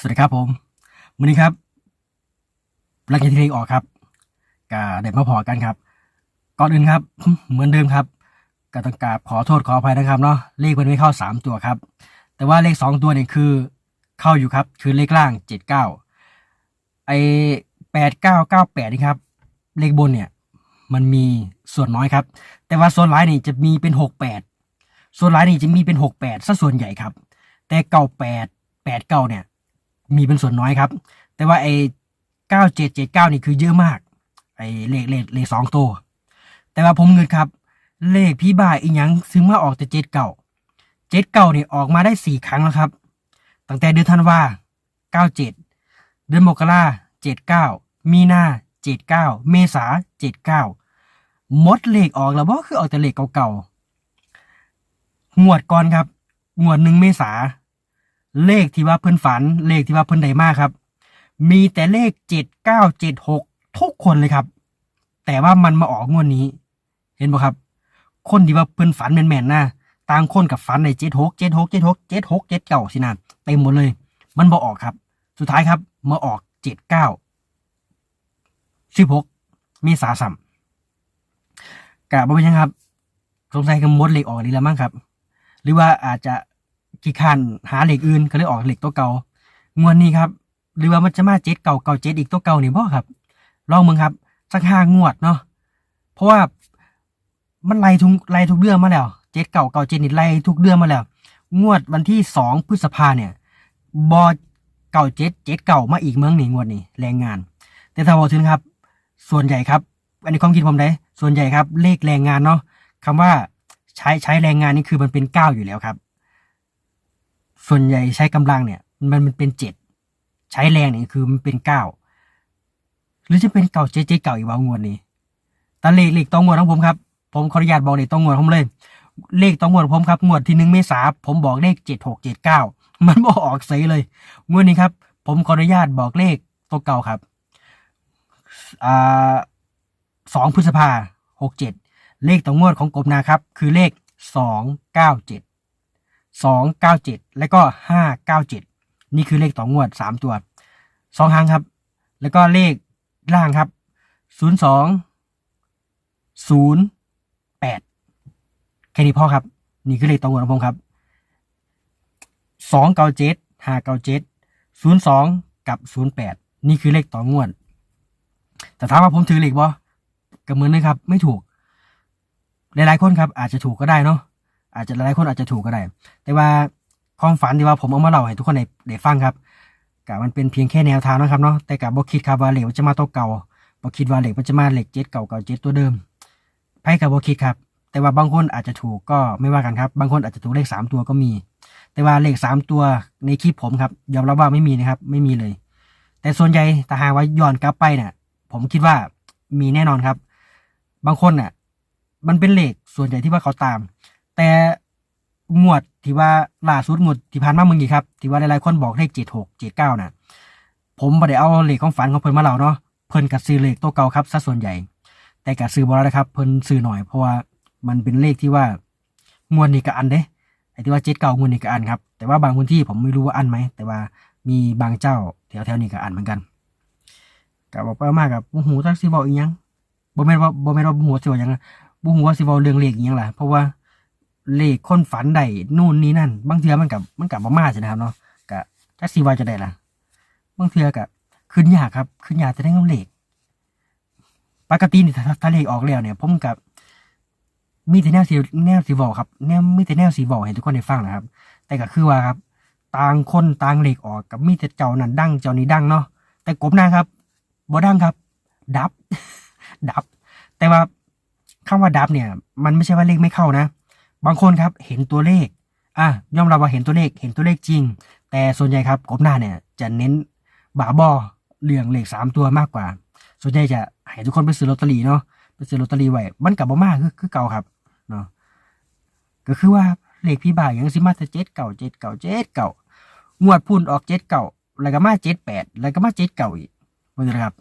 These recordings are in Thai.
สวัสดีครับผมวันนี้ครับหลังจากที่เพลงออกครับก็ได้มาพอกันครับ ก่อนอื่นครับ เหมือนเดิมครับก็ต้องกราบขอโทษขออภัยนะครับเนาะเลขมันไม่เข้าสามตัวครับ แต่ว่าเลขสองตัวเนี่ยคือ เข้าอยู่ครับ คือเลขล่างเจ็ดเก้าไอแปดเก้าเก้าแปดนี่ครับ เลขบนเนี่ย มันมีส่วนน้อยครับ แต่ว่าส่วนร้ายนี่จะมีเป็นหกแปดส่วนร้ายนี่จะมีเป็นหกแปดซะส่วนใหญ่ครับ แต่เก้าแปดแปดเก้าเนี่ย มีเป็นส่วนน้อยครับ แต่ว่าไอ้เก้าเจ็ดเจ็ดเก้านี่คือเยอะมาก ไอ้เลขเลขเลขสองตัว แต่ว่าผมเงินครับ เลขพี่บ่ายอีหยังซึ่งมาออกแต่เจ็ดเก่าเจ็ดเก่าเนี่ยออกมาได้สี่ครั้งแล้วครับ ตั้งแต่เดือนธันวาเก้าเจ็ดเดือนมกราเจ็ดเก้ามีนาเจ็ดเก้าเมษาเจ็ดเก้ามดเลขออกแล้วบ่คือออกแต่เลขเก่าๆงวดก่อนครับ งวดหนึ่งเมษา เลขที่ว่าเพิ่นฝัน เลขที่ว่าเพิ่นได้มากครับ มีแต่เลขเจ็ดเก้าเจ็ดหกทุกคนเลยครับ แต่ว่ามันมาออกงวดนี้ เห็นบ่ครับ คนที่ว่าเพิ่นฝันแม่นๆนะต่างคนกับฝันในเจ็ดหกเจ็ดหกเจ็ดหกเจ็ดหกเจ็ดเก้าสินะเต็มหมดเลย มันบ่ออกครับ สุดท้ายครับมาออกเจ็ดเก้าสิบหกเมษาสัมกะบ่เป็นยังครับ สงสัยกับมดเหล็กออกนี่แล้วมั้งครับ หรือว่าอาจจะ ขี้ข้นหาเหล็กอื่นก็เลยออกเหล็กตัวเก่างวดนี้ครับหรือว่ามันจะมาเจ็ดเก่าเก่าเจ็ดอีกตัวเก่านี่บ่ครับลองมึงครับสักห้างวดเนาะเพราะว่ามันไล่ทุกไล่ทุกเดือนมาแล้วเจ็ดเก่าเก่าเจ็ดนี่ไล่ทุกเดือนมาแล้ว งวดวันที่สองพฤษภาเนี่ยบอเก่าเจ็ดเจ็ดเก่ามาอีกเมืองนี่งวดนี้แรงงาน แต่ถ้าบอกถึงครับ ส่วนใหญ่ครับ อันนี้ความคิดผมได้ส่วนใหญ่ครับ เลขแรงงานเนาะคำว่าใช้ใช้แรงงานนี่คือมันเป็นเก้าอยู่แล้วครับ ส่วนใหญ่ใช้กำลังเนี่ย มันมันเป็นเจ็ดใช้แรงเนี่ยคือมันเป็นเก้าหรือจะเป็นเก่าเจ๊เจ๊เก่าอีกวางวดนี้แตาเลขเลขต้องงวดของผมครับ ผมขออนุญาตบอกเลขต้องงวดของผมเลย เลขต้องงวดผมครับงวดที่หนึ่งเมษาผมบอกเลขเจ็ดหกเจ็ดเก้ามันบอออกเสียเลยงวดนี้ครับ ผมขออนุญาตบอกเลขตัวเก่าครับอ่าสองพฤษภาหกเจ็ดเลขต่องวดของกบนาครับ คือเลขสองเก้าเจ็ด สองเก้าเจ็ดแล้วก็ห้าเก้าเจ็ดนี่คือเลขต่องวดสามตัวสองครั้งครับ แล้วก็เลขล่างครับศูนย์สองศูนย์แปดแค่นี้พอครับ นี่คือเลขต่องวดของผมครับสองเก้าเจ็ดห้าเก้าเจ็ดศูนย์สองกับศูนย์แปดนี่คือเลขต่องวด แต่ถามว่าผมถือเลขบ่กับมือนึงครับ ไม่ถูก หลายๆคนครับ อาจจะถูกก็ได้เนาะ อาจจะหลายคนอาจจะถูกก็ได้ แต่ว่าความฝันที่ว่าผมเอามาเล่าให้ทุกคนได้ได้ฟังครับกะมันเป็นเพียงแค่แนวทางนะครับเนาะแต่กะบ่คิดครับว่าเหล็กมันจะมาตัวเก่าบ่คิดว่าเหล็กมันจะมาเหล็กเจ็ดเก่าเก่าเจ็ดตัวเดิมไพ่กับบ่คิดครับ แต่ว่าบางคนอาจจะถูกก็ไม่ว่ากันครับ บางคนอาจจะถูกเลขสามตัวก็มี แต่ว่าเลขสามตัวในคลิปผมครับยอมรับว่าไม่มีนะครับ ไม่มีเลย แต่ส่วนใหญ่ถ้าหากว่าย้อนกลับไปเนี่ยผมคิดว่ามีแน่นอนครับ บางคนน่ะ มันเป็นเหลขส่วนใหญ่ที่ว่าเขาตาม แต่งวดที่ว่าล่าสุดงวดที่ผ่านมาเมื่อกี้ครับที่ว่าหลายๆคนบอกเลขเจ็ดหกเจ็ดเก้าน่ะ ผมไม่ได้เอาเลขของฝันของเพิ่นมาเล่าเนาะเพิ่นกับซื้อเลขตัวเก่าครับซะส่วนใหญ่ แต่กับซื้อบอลนะครับ เพิ่นซื้อหน่อยเพราะว่ามันเป็นเลขที่ว่างวดนี้ก็อันเด้ไอ้ที่ว่าเจ็ดเก้างวดนี้ก็อันครับแต่ว่าบางพื้นที่ผมไม่รู้ว่าอันไหมแต่ว่ามีบางเจ้าแถวๆนี้ก็อันเหมือนกันกับบอกไปมากกับบ่หูทักสิบอกอีหยังบ่แม่นว่าบ่แม่นว่าบ่หูสิบอกยังบุหัวาสิเว้าเรื่องเลขอหยังล่ะเพราะว่า เลขคนฝันได้นู่นนี่นั่น บางเทือมันกับมันกับบ่มาใช่นะครับเนาะกะจักสิว่าจะได้ล่ะบางเทือกะขึ้นยากครับ ขึ้นยากจะได้เงินเลขปกตินี่ถ้าถ้าเลขออกแล้วเนี่ยผมกับมีแต่แนวสีแนวสีบอกครับแนวมีแต่แนวสีบอกให้ทุกคนได้ฟังนะครับ แต่ก็คือว่าครับ ต่างคนต่างเหลขออกกับมีแต่เจ้านั้นดังเจ้านี้ดังเนาะแต่กบหน้าครับบ่ดังครับ ดับ ดับ แต่ว่าคำว่าดับเนี่ย มันไม่ใช่ว่าเลขไม่เข้านะ บางคนครับเห็นตัวเลขอะยอมรับว่าเห็นตัวเลขเห็นตัวเลขจริง แต่ส่วนใหญ่ครับกบหน้าเนี่ยจะเน้นบาบอเรื่องเลขสามตัวมากกว่า ส่วนใหญ่จะให้ทุกคนไปซื้อลอตเตอรี่เนาะไปซื้อลอตเตอรี่ไว้มันกับบ่มากคือคือเก่าครับเนาะก็คือว่าเลขพี่บ่าอย่างสิมาแต่เจ็ดเก่าเจ็ดเก่าเจ็ดเก่างวดพุ่นออกเจ็ดเก่าแล้วก็มาเจ็ดแปดแล้วก็มาเจ็ดเก่าอีกมันจะครับ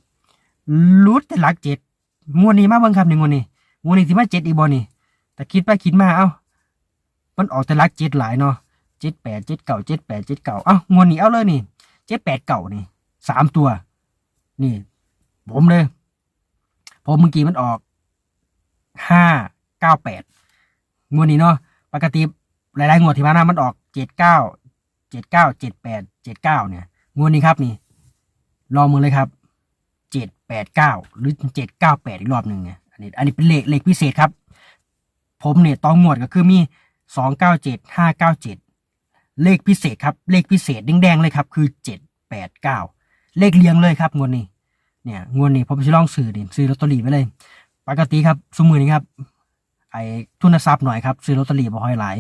รุดแต่หลักเจ็ดงวดนี้มาเบิ่งครับหนึ่งงวดนี้งูนี่สิมาเจ็ดอีกบ่นี่แต่คิดไปคิดมาเอ้า มันออกแต่ลักเจ็ดหลายเนาะเจ็ดแปดเจ็ดเก่าเจ็ดแปดเจ็ดเก่าเอ้างวดนี้เอาเลยนี่เจ็ดแปดเก่านี่สามตัว นี่ ผมเลยผมเมื่อกี้มันออกห้าเก้าแปดงวดนี้เนาะปกติหลายๆงวดที่ผ่านมามันออกเจ็ดเก้าเจ็ดเก้าเจ็ดแปดเจ็ดเก้าเนี่ยงวดนี้ครับนี่ลองมือเลยครับเจ็ดแปดเก้าหรือเจ็ดเก้าแปดอีกรอบหนึ่งเนี่ยอันนี้อันนี้เป็นเลขเลขพิเศษครับ ผมเนี่ยตองงวดก็คือมี สองเก้าเจ็ดห้าเก้าเจ็ดเลขพิเศษครับ เลขพิเศษแดงๆเลยครับ คือเจ็ดแปดเก้าเลขเรียงเลยครับงวดนี้ เนี่ยงวดนี้ผมจะลองซื้อดิซื้อลอตเตอรี่ไปเลย ปกติครับสมมือนี้ครับ ไอ้ทุนทรัพย์หน่อยครับ ซื้อลอตเตอรี่บ่ค่อยหลาย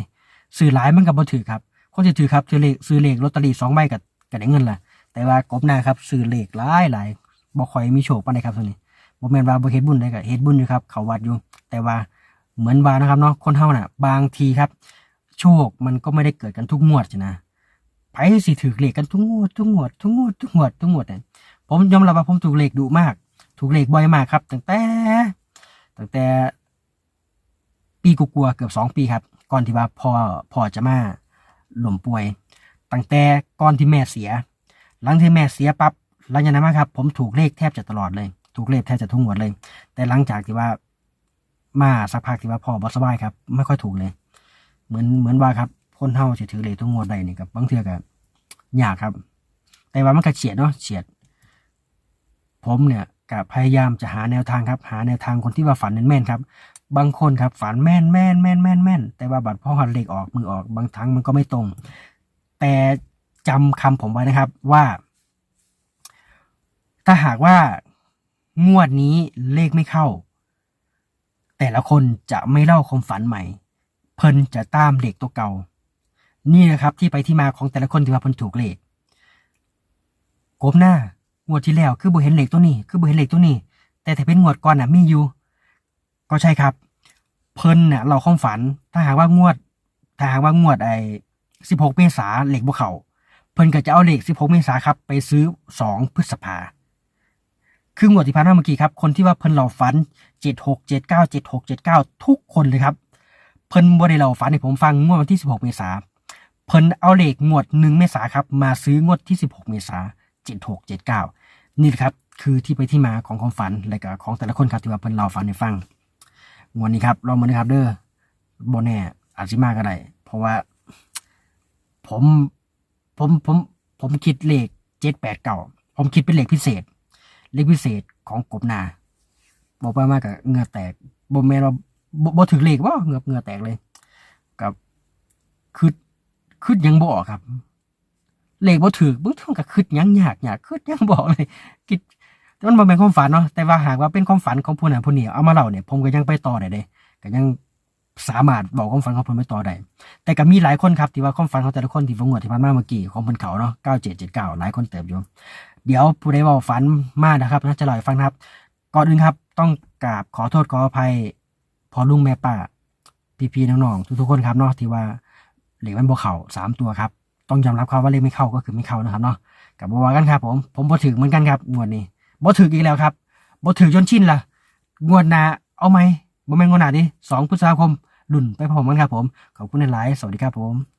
ซื้อหลายมันก็บ่ถือครับ คนที่ถือครับซื้อเลขซื้อเลขลอตเตอรี่สองใบกับกับได้เงินละแต่ว่ากบหน้าครับซื้อเลขหลายหลายบ่ค่อยมีโชคปานใดครับตัวนี้บ่แม่นว่าบ่เฮ็ดบุญได้ก็เฮ็ดบุญอยู่ครับ เขาวัดอยู่ แต่ว่า เหมือนว่านะครับเนาะคนเฮาน่ะ บางทีครับ โชคมันก็ไม่ได้เกิดกันทุกงวดสินะไผสิถือเลขกันทุกงวดทุกงวดทุกงวดทุกงวดทุกงวดเนี่ยผมยอมรับว่าผมถูกเลขดุมาก ถูกเลขบ่อยมากครับ ตั้งแต่ ตั้งแต่ ปีกลัวเกือบสองปีครับ ก่อนที่ว่าพ่อพ่อจะมาหล่มป่วย ตั้งแต่ก่อนที่แม่เสีย หลังที่แม่เสียปั๊บหลังจากนั้นมาครับ ผมถูกเลขแทบจะตลอดเลย ถูกเลขแทบจะทุกงวดเลย แต่หลังจากที่ว่า มาสักพักที่ว่าพ่อบอสบายครับไม่ค่อยถูกเลย เหมือนเหมือนว่าครับคนเฮาจะถือเลขทุกงวดใดนี่กับบางเทื่อก็ยากครับ แต่ว่ามันก็เฉียดเนาะเฉียด ผมเนี่ยก็พยายามจะหาแนวทางครับ หาแนวทางคนที่ว่าฝันแม่นๆครับ บางคนครับฝันแม่นแม่นแม่นแม่นแม่นแต่ว่าบัตรพ่อหันเลขออกมือออกบางครั้งมันก็ไม่ตรง แต่จำคำผมไว้นะครับว่า ถ้าหากว่างวดนี้เลขไม่เข้า แต่ละคนจะไม่เล่าความฝันใหม่ เพิ่นจะตามเหลขตัวเก่า นี่นะครับที่ไปที่มาของแต่ละคนที่ว่าเพิ่นถูกเลขกบหน้างวดที่แล้วคือบ่เห็นเหลขตัวนี้ คือบ่เห็นเหลขตัวนี้ แต่ถ้าเป็นงวดก่อนน่ะมีอยู่ ก็ใช่ครับ เพิ่นเนี่ยเราความฝัน ถ้าหากว่างวด ถ้าหากว่างวดไอ้สิบหกเมษาเหล็กบ่เขาเพิ่นก็จะเอาเหล็กสิบหกเมษาครับ ไปซื้อสองพฤษภา คืองวดที่ผ่านมาเมื่อกี้ครับ คนที่ว่าเพิ่นเราฝันเจ็ดหกเจ็ดเก้าเจ็ดหกเจ็ดเก้าทุกคนเลยครับ เพิ่นบ่ได้เราฝันให้ผมฟังงวดวันที่สิบหกเมษาเพิ่นเอาเล็กงวดหนึ่งเมษาครับ มาซื้องวดที่สิบหกเมษาเจ็ดหกเจ็ดเก้านี่แหละครับ คือที่ไปที่มาของความฝันและก็ของแต่ละคนครับที่ว่าเพิ่นเราฝันให้ฟังงวันนี้ครับลองมาดูครับเด้อโบแน่อาจจะมากก็ได้เพราะว่า ผมผมผมผมคิดเลขเจ็ดแปดเก่าผมคิดเป็นเลขพิเศษ เลขพิเศษของกบนาบอกไปมากกับเงื่อแตกบ่แม่นว่าบ่ถึงเลขว่าเงื่อเงื่อแตกเลย กับคือคือยังบออกครับ เลขบ่ถือบ่ถึงกับคืดยังยากยากคืดยังบอกเลยคิดแต่มันบ่เป็นความฝันเนาะแต่ว่าหากว่าเป็นความฝันของผู้นั้นผู้นี้เอามาเล่าเนี่ยผมก็ยังไปต่อได้เด้ก็ยังสามารถบอกความฝันของเพิ่นไปต่อได้ แต่ก็มีหลายคนครับที่ว่าความฝันของแต่ละคนที่ผมงวดที่ผ่านมาเมื่อกี้ของเพิ่นเขาเนาะ9779หลายคนเติบอยู่ เดี๋ยวผู้ใดเว้าฝันมากนะครับน่าจะเล่าให้ฟังนะครับ ก่อนอื่นครับ ต้องกราบขอโทษขออภัยพอลุงแม่ป้าพี่ๆน้องๆทุกๆคนครับเนาะที่ว่าเหล็กมันบ่เข้าสามตัวครับ ต้องยอมรับครับว่าเลขไม่เข้าก็คือไม่เข้านะครับเนาะกับบัวากันครับ ผม ผมบ่ถึงเหมือนกันครับงวดนี้บ่ถืออีกแล้วครับบ่ถือจนชินละงวดหน้าเอาไหมบ่แม่นงวดหน้าดิ2พฤษภาคมรุ่นไปพร้อมกันครับผมขอบคุณหลายสวัสดีครับผม